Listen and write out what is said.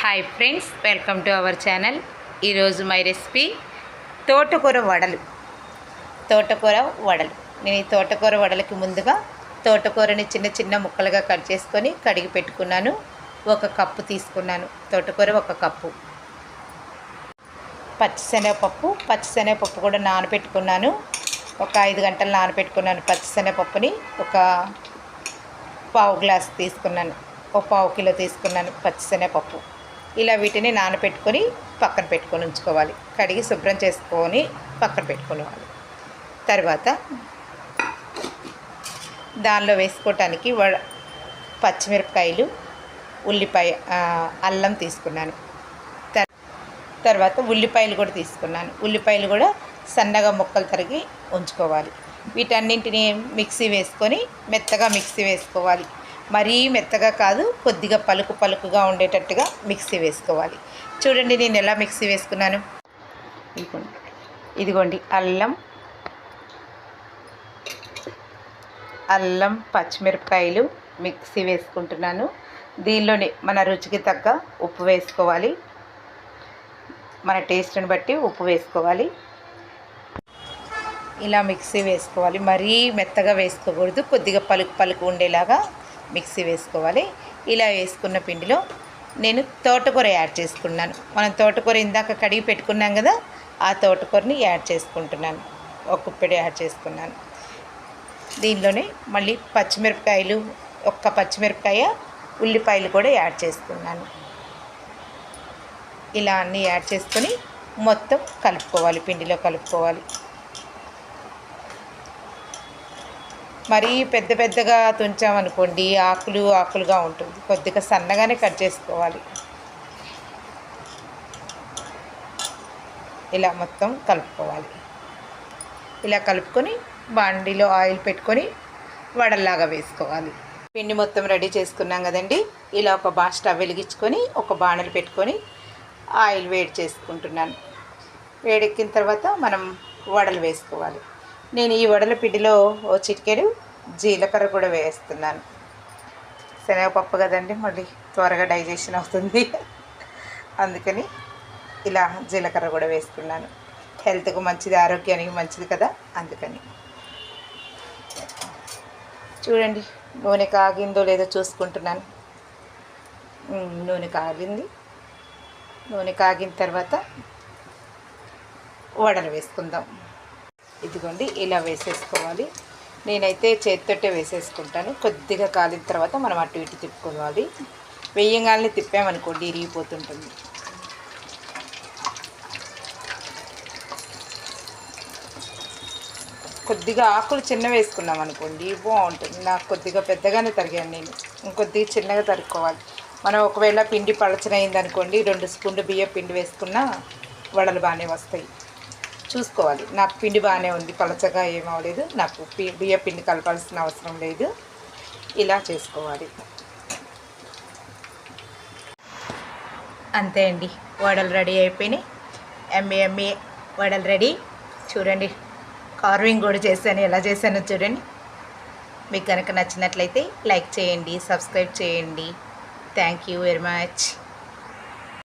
Hi friends welcome to our channel. ఈరోజు my recipe తోటకూర వడలు. తోటకూర వడలు. నేను ఈ తోటకూర వడలకి ముందుగా తోటకూరని చిన్న చిన్న ముక్కలుగా కట్ చేసుకొని కడిగి పెట్టుకున్నాను. ఒక కప్పు తీసుకున్నాను. తోటకూర ఒక కప్పు. పచ్చిశనగపప్పు. పచ్చిశనగపప్పు కూడా నానబెట్టుకున్నాను ఒక ఐదు గంటలు నానబెట్టుకున్నాను పచ్చిశనగపప్పుని. ఒక పావు గ్లాస్ తీసుకున్నాను. ఒక పావు కిలో తీసుకున్నాను పచ్చిశనగపప్పు. ఇలా వీటిని నానబెట్టుకొని పక్కన పెట్టుకొని ఉంచుకోవాలి. కడిగి శుభ్రం చేసుకొని పక్కన పెట్టుకోవాలి. తర్వాత దానిలో వేసుకోవటానికి వడ పచ్చిమిరపకాయలు ఉల్లిపాయ అల్లం తీసుకున్నాను. తర్వాత ఉల్లిపాయలు కూడా తీసుకున్నాను. ఉల్లిపాయలు కూడా సన్నగా ముక్కలు తరిగి ఉంచుకోవాలి. వీటన్నింటిని మిక్సీ వేసుకొని మెత్తగా మిక్సీ వేసుకోవాలి. మరీ మెత్తగా కాదు కొద్దిగా పలుకు పలుకుగా ఉండేటట్టుగా మిక్సీ వేసుకోవాలి. చూడండి నేను ఎలా మిక్సీ వేసుకున్నాను. ఇదిగోండి. ఇదిగోండి అల్లం అల్లం పచ్చిమిరపకాయలు మిక్సీ వేసుకుంటున్నాను. దీనిలోనే మన రుచికి తగ్గ ఉప్పు వేసుకోవాలి. మన టేస్ట్ని బట్టి ఉప్పు వేసుకోవాలి. ఇలా మిక్సీ వేసుకోవాలి. మరీ మెత్తగా వేసుకోకూడదు కొద్దిగా పలుకు పలుకు ఉండేలాగా మిక్సీ వేసుకోవాలి. ఇలా వేసుకున్న పిండిలో నేను తోటకూర యాడ్ చేసుకున్నాను. మనం తోటకూర ఇందాక కడిగి పెట్టుకున్నాం కదా ఆ తోటకూరని యాడ్ చేసుకుంటున్నాను. ఒక కుప్పెడు యాడ్ చేసుకున్నాను. దీనిలోనే మళ్ళీ పచ్చిమిరపకాయలు ఒక్క పచ్చిమిరపకాయ ఉల్లిపాయలు కూడా యాడ్ చేసుకున్నాను. ఇలా అన్నీ యాడ్ చేసుకొని మొత్తం కలుపుకోవాలి పిండిలో కలుపుకోవాలి. మరీ పెద్ద పెద్దగా తుంచామనుకోండి ఆకులు ఆకులుగా ఉంటుంది. కొద్దిగా సన్నగానే కట్ చేసుకోవాలి. ఇలా మొత్తం కలుపుకోవాలి. ఇలా కలుపుకొని బాండీలో ఆయిల్ పెట్టుకొని వడల్లాగా వేసుకోవాలి. పిండి మొత్తం రెడీ చేసుకున్నాం కదండి. ఇలా ఒక బా స్టవ్ వెలిగించుకొని ఒక బాణలు పెట్టుకొని ఆయిల్ వేడి చేసుకుంటున్నాను. వేడెక్కిన తర్వాత మనం వడలు వేసుకోవాలి. నేను ఈ వడల పిండిలో ఓ చిటికెడు జీలకర్ర కూడా వేస్తున్నాను. శనగపప్పు కదండి మళ్ళీ త్వరగా డైజెషన్ అవుతుంది. అందుకని ఇలా జీలకర్ర కూడా వేస్తున్నాను. హెల్త్కు మంచిది ఆరోగ్యానికి మంచిది కదా అందుకని. చూడండి నూనె కాగిందో లేదో చూసుకుంటున్నాను. నూనె కాగింది. నూనె కాగిన తర్వాత వడలు వేసుకుందాం. ఇదిగోండి ఇలా వేసేసుకోవాలి. నేనైతే చేతితోటే వేసేసుకుంటాను. కొద్దిగా కాలిన తర్వాత మనం అటు ఇటు తిప్పుకోవాలి. వెయ్యంగాల్ని తిప్పామనుకోండి ఇరిగిపోతుంటుంది. కొద్దిగా ఆకులు చిన్న వేసుకున్నాం అనుకోండి బాగుంటుంది. నాకు కొద్దిగా పెద్దగానే తరిగాను నేను. ఇంకొద్దిగా చిన్నగా తరుక్కోవాలి. మనం ఒకవేళ పిండి పలచనైంది అనుకోండి రెండు స్పూన్లు బియ్యం పిండి వేసుకున్నా వడలు బాగానే వస్తాయి. చూసుకోవాలి. నాకు పిండి బాగానే ఉంది. పలచగా ఏమవలేదు నాకు బియ్య పిండి కలపాల్సిన అవసరం లేదు. ఇలా చేసుకోవాలి. అంతే అండి. వడలు రెడీ అయిపోయినాయి. ఎమ్మె ఎమ్మె వడలు రెడీ. చూడండి. కార్వింగ్ కూడా చేశాను. ఎలా చేశానో చూడండి. మీకు కనుక నచ్చినట్లయితే లైక్ చేయండి సబ్స్క్రైబ్ చేయండి. Thank you very much.